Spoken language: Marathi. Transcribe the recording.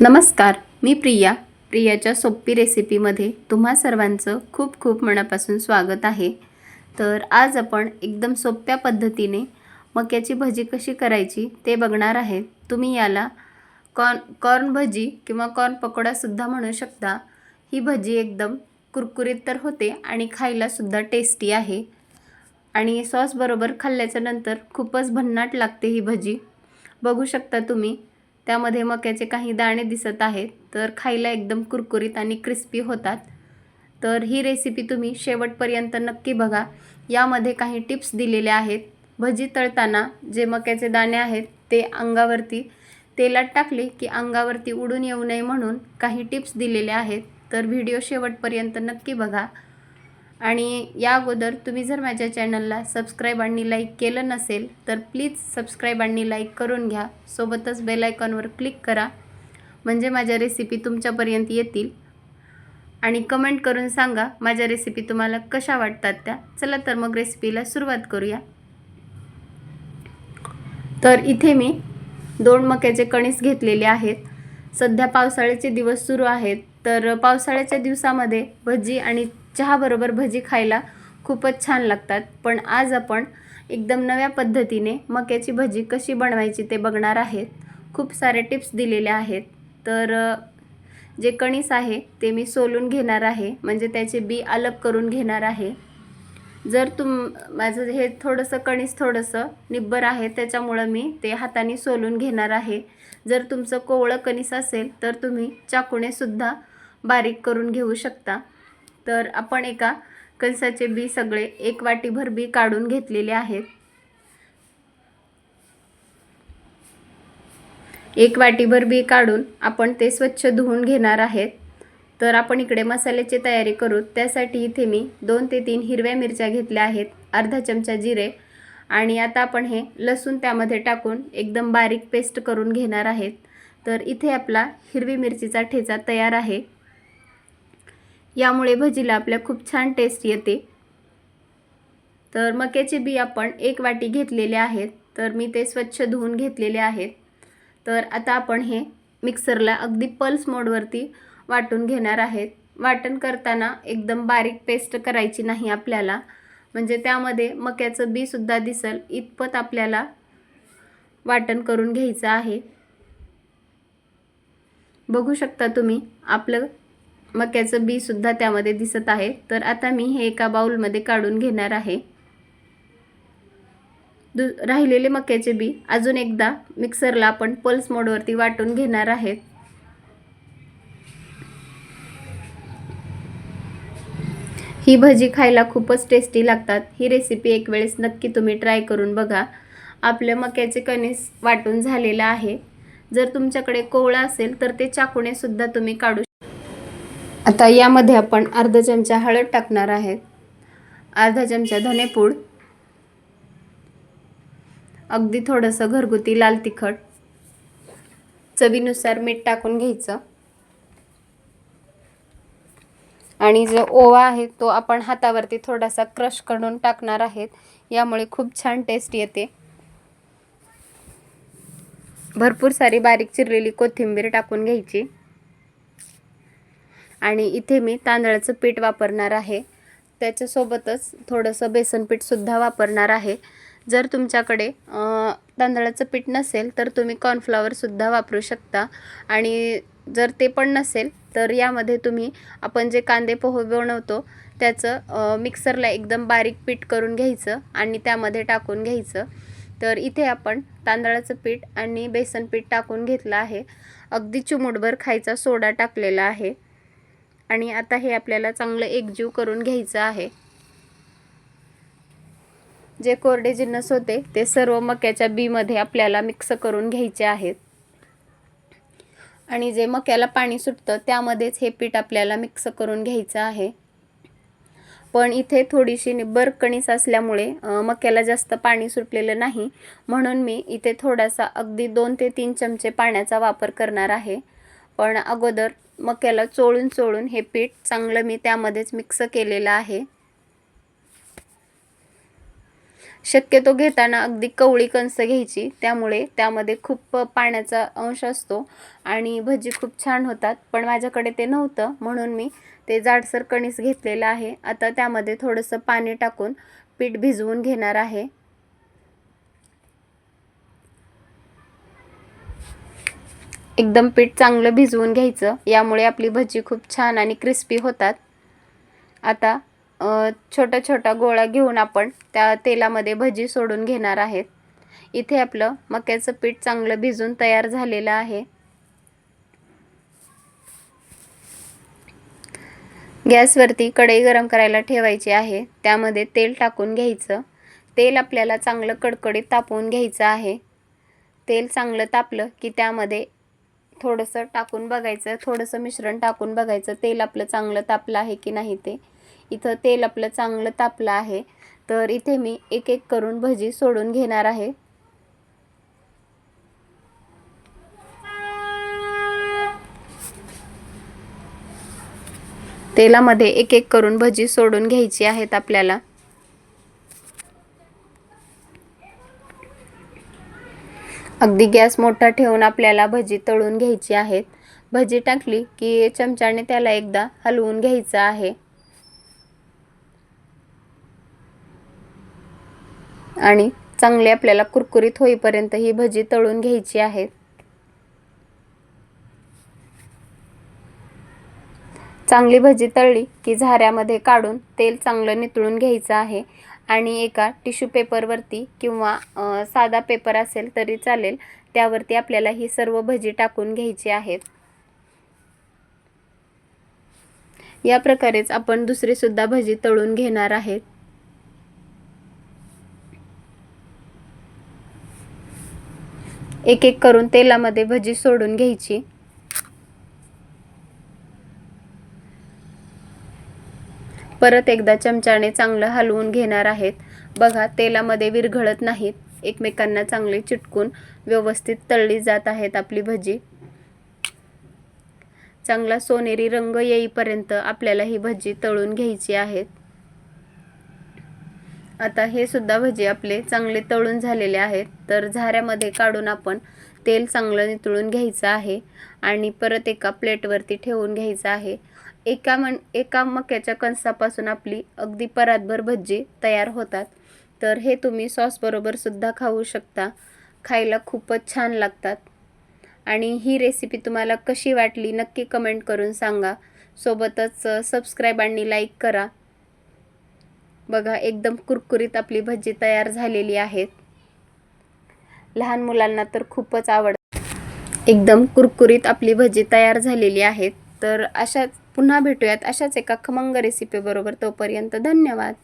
नमस्कार मी प्रिया. प्रियाच्या सोपी रेसिपीमध्ये तुम्हा सर्वांचं खूप खूप मनापासून स्वागत आहे. तर आज आपण एकदम सोप्या पद्धतीने मक्याची भजी कशी करायची ते बघणार आहे. तुम्ही याला कॉर्न कॉर्न भजी किंवा कॉर्न पकोडासुद्धा म्हणू शकता. ही भजी एकदम कुरकुरीत तर होते आणि खायलासुद्धा टेस्टी आहे. आणि सॉसबरोबर खाल्ल्याच्या नंतर खूपच भन्नाट लागते ही भजी. बघू शकता तुम्ही त्यामध्ये मक्याचे काही दाणे दिसत आहेत तर खायला एकदम कुरकुरीत आणि क्रिस्पी होतात. तर ही रेसिपी तुम्ही शेवटपर्यंत नक्की बघा. यामध्ये काही टिप्स दिलेल्या आहेत. भजी तळताना जे मक्याचे दाणे आहेत ते अंगावरती तेलात टाकले की अंगावरती उडून येऊ नये म्हणून काही टिप्स दिलेल्या आहेत. तर व्हिडिओ शेवटपर्यंत नक्की बघा. आणि या अगोदर तुम्ही जर माझ्या चॅनलला सबस्क्राईब आणि लाईक केलं नसेल तर प्लीज सबस्क्राईब आणि लाईक करून घ्या. सोबतच बेल आयकॉनवर क्लिक करा. म्हणजे माझ्या रेसिपी तुमच्यापर्यंत येतील. आणि कमेंट करून सांगा माझ्या रेसिपी तुम्हाला कशा वाटतात त्या. चला तर मग रेसिपीला सुरुवात करूया. तर इथे मी दोन मक्याचे कणीस घेतलेले आहेत. सध्या पावसाळ्याचे दिवस सुरू आहेत. तर पावसाळ्याच्या दिवसामध्ये भजी आणि चहाबरोबर भजी खायला खूपच छान लागतात. पण आज आपण एकदम नव्या पद्धतीने मक्याची भजी कशी बनवायची ते बघणार आहेत. खूप सारे टिप्स दिलेले आहेत. तर जे कणीस आहे ते मी सोलून घेणार आहे. म्हणजे त्याचे बी अलग करून घेणार आहे. जर तुम माझं हे थोडंसं कणीस थोडंसं निब्बर आहे त्याच्यामुळं मी ते हाताने सोलून घेणार आहे. जर तुमचं कोवळं कणीस असेल तर तुम्ही चाकूनेसुद्धा बारीक करून घेऊ शकता. तर आपण एका कणसाचे बी सगळे एक वाटीभर बी काढून घेतलेले आहेत. एक वाटीभर बी काढून आपण ते स्वच्छ धुवून घेणार आहेत. तर आपण इकडे मसाल्याची तयारी करू. त्यासाठी इथे मी दोन ते तीन हिरव्या मिरच्या घेतल्या आहेत अर्धा चमचा जिरे आणि आता आपण हे लसूण त्यामध्ये टाकून एकदम बारीक पेस्ट करून घेणार आहेत. तर इथे आपला हिरवी मिरचीचा ठेचा तयार आहे. यामुळे भजीला आपल्या खूप छान टेस्ट येते. तर मक्याचे बी आपण एक वाटी घेतलेले आहेत. तर मी ते स्वच्छ धुवून घेतलेले आहेत. तर आता आपण हे मिक्सरला अगदी पल्स मोडवरती वाटून घेणार आहेत. वाटण करताना एकदम बारीक पेस्ट करायची नाही आपल्याला. म्हणजे त्यामध्ये मक्याचं बीसुद्धा दिसल इतपत आपल्याला वाटण करून घ्यायचं आहे. बघू शकता तुम्ही आपलं मक्याचं बीसुद्धा त्यामध्ये दिसत आहे. तर आता मी हे एका बाउलमध्ये काढून घेणार आहे. दु राहिलेले मक्याचे बी अजून एकदा मिक्सरला आपण पल्स मोडवरती वाटून घेणार आहेत. ही भजी खायला खूपच टेस्टी लागतात. ही रेसिपी एक वेळेस नक्की तुम्ही ट्राय करून बघा. आपल्या मक्याचे कणीस वाटून झालेलं आहे. जर तुमच्याकडे कोवळा असेल तर ते चाकूने सुद्धा तुम्ही काढू आता यामध्ये आपण अर्धा चमचा हळद टाकणार आहेत. अर्धा चमचा धनेपूड. अगदी थोडंसं घरगुती लाल तिखट. चवीनुसार मीठ टाकून घ्यायचं. आणि जो ओवा आहे तो आपण हातावरती थोडासा क्रश करून टाकणार आहेत. यामुळे खूप छान टेस्ट येते. भरपूर सारी बारीक चिरलेली कोथिंबीर टाकून घ्यायची. आणि इथे मी तांदळाचं पीठ वापरणार आहे. त्याच्यासोबतच थोडंसं बेसन पीठसुद्धा वापरणार आहे. जर तुमच्याकडे तांदळाचं पीठ नसेल तर तुम्ही कॉर्नफ्लॉवरसुद्धा वापरू शकता. आणि जर ते पण नसेल तर यामध्ये तुम्ही आपण जे कांदे पोहे बनवतो त्याचं मिक्सरला एकदम बारीक पीठ करून घ्यायचं आणि त्यामध्ये टाकून घ्यायचं. तर इथे आपण तांदळाचं पीठ आणि बेसन पीठ टाकून घेतलं आहे. अगदी चिमूटभर खायचा सोडा टाकलेला आहे. आणि आता हे आपल्याला चांगलं एकजीव करून घ्यायचं आहे. जे कोरडे जिन्नस होते ते सर्व मक्याच्या बीमध्ये आपल्याला मिक्स करून घ्यायचे आहेत. आणि जे मक्याला पाणी सुटतं त्यामध्येच हे पीठ आपल्याला मिक्स करून घ्यायचं आहे. पण इथे थोडीशी निब्बर कणीस असल्यामुळे मक्याला जास्त पाणी सुटलेलं नाही. म्हणून मी इथे थोडासा अगदी दोन ते तीन चमचे पाण्याचा वापर करणार आहे. पण अगोदर मक्याला चोळून चोळून हे पीठ चांगलं मी त्यामध्येच मिक्स केलेलं आहे. शक्यतो घेताना अगदी कवळी कणसं घ्यायची त्यामुळे त्यामध्ये खूप पाण्याचा अंश असतो आणि भजी खूप छान होतात. पण माझ्याकडे ते नव्हतं म्हणून मी ते जाडसर कणीस घेतलेलं आहे. आता त्यामध्ये थोडंसं पाणी टाकून पीठ भिजवून घेणार आहे. एकदम पीठ चांगलं भिजवून घ्यायचं. यामुळे आपली भजी खूप छान आणि क्रिस्पी होतात. आता छोटा छोटा गोळा घेऊन आपण त्या तेलामध्ये भजी सोडून घेणार आहेत. इथे आपलं मक्याचं पीठ चांगलं भिजून तयार झालेलं आहे. गॅसवरती कढई गरम करायला ठेवायची आहे. त्यामध्ये तेल टाकून घ्यायचं. तेल आपल्याला चांगलं कडकडीत तापवून घ्यायचं आहे. तेल चांगलं तापलं की त्यामध्ये थोडंसं टाकून बघायचं थोडंसं मिश्रण टाकून बघायचं तेल आपलं चांगलं तापलं आहे की नाही ते. इथं तेल आपलं चांगलं तापलं आहे. तर इथे मी एक एक करून भजी सोडून घेणार आहे. तेलामध्ये एक एक करून भजी सोडून घ्यायची आहेत आपल्याला. अगदी गॅस मोठा ठेवून आपल्याला भजी तळून घ्यायची आहेत. भजी टाकली की चमच्याने त्याला एकदा हलवून घ्यायचं आहे. आणि चांगली आपल्याला कुरकुरीत होईपर्यंत ही भजी तळून घ्यायची आहेत. चांगली भजी तळली की झाऱ्यामध्ये काढून तेल चांगलं नितळून घ्यायचं आहे. आणि एका टिश्यू पेपरवरती किंवा साधा पेपर असेल तरी चालेल त्यावरती आपल्याला ही सर्व भजी टाकून घ्यायची आहेत. या प्रकारेच आपण दुसरीसुद्धा भजी तळून घेणार आहेत. एक एक करून तेलामध्ये भजी सोडून घ्यायची. परत एकदा चमच्याने चांगलं हलवून घेणार आहेत. बघा तेलामध्ये विरघळत नाहीत. एकमेकांना चांगले चिटकून व्यवस्थित तळली जात आहेत आपली भजी. चांगला सोनेरी रंग येईपर्यंत आपल्याला ही भजी तळून घ्यायची आहेत. आता हे सुद्धा भजी आपले चांगले तळून झालेले आहेत. तर झाऱ्यामध्ये काढून आपण तेल चांगलं नितळून घ्यायचं आहे आणि परत एका प्लेटवरती ठेवून घ्यायचं आहे. एका मन एका मक्याच्या कणसापासून आपली अगदी परातभर भज्जी तयार होतात. तर हे तुम्ही सॉसबरोबरसुद्धा खाऊ शकता. खायला खूपच छान लागतात. आणि ही रेसिपी तुम्हाला कशी वाटली नक्की कमेंट करून सांगा. सोबतच सबस्क्राईब आणि लाईक करा. बघा एकदम कुरकुरीत आपली भजी तयार झालेली आहेत. लहान मुलांना तर खूपच आवड एकदम कुरकुरीत आपली भजी तयार झालेली आहेत. तर अशाच पुन्हा भेटूयात अशाच एका खमंग रेसिपीबरोबर तोपर्यंत धन्यवाद.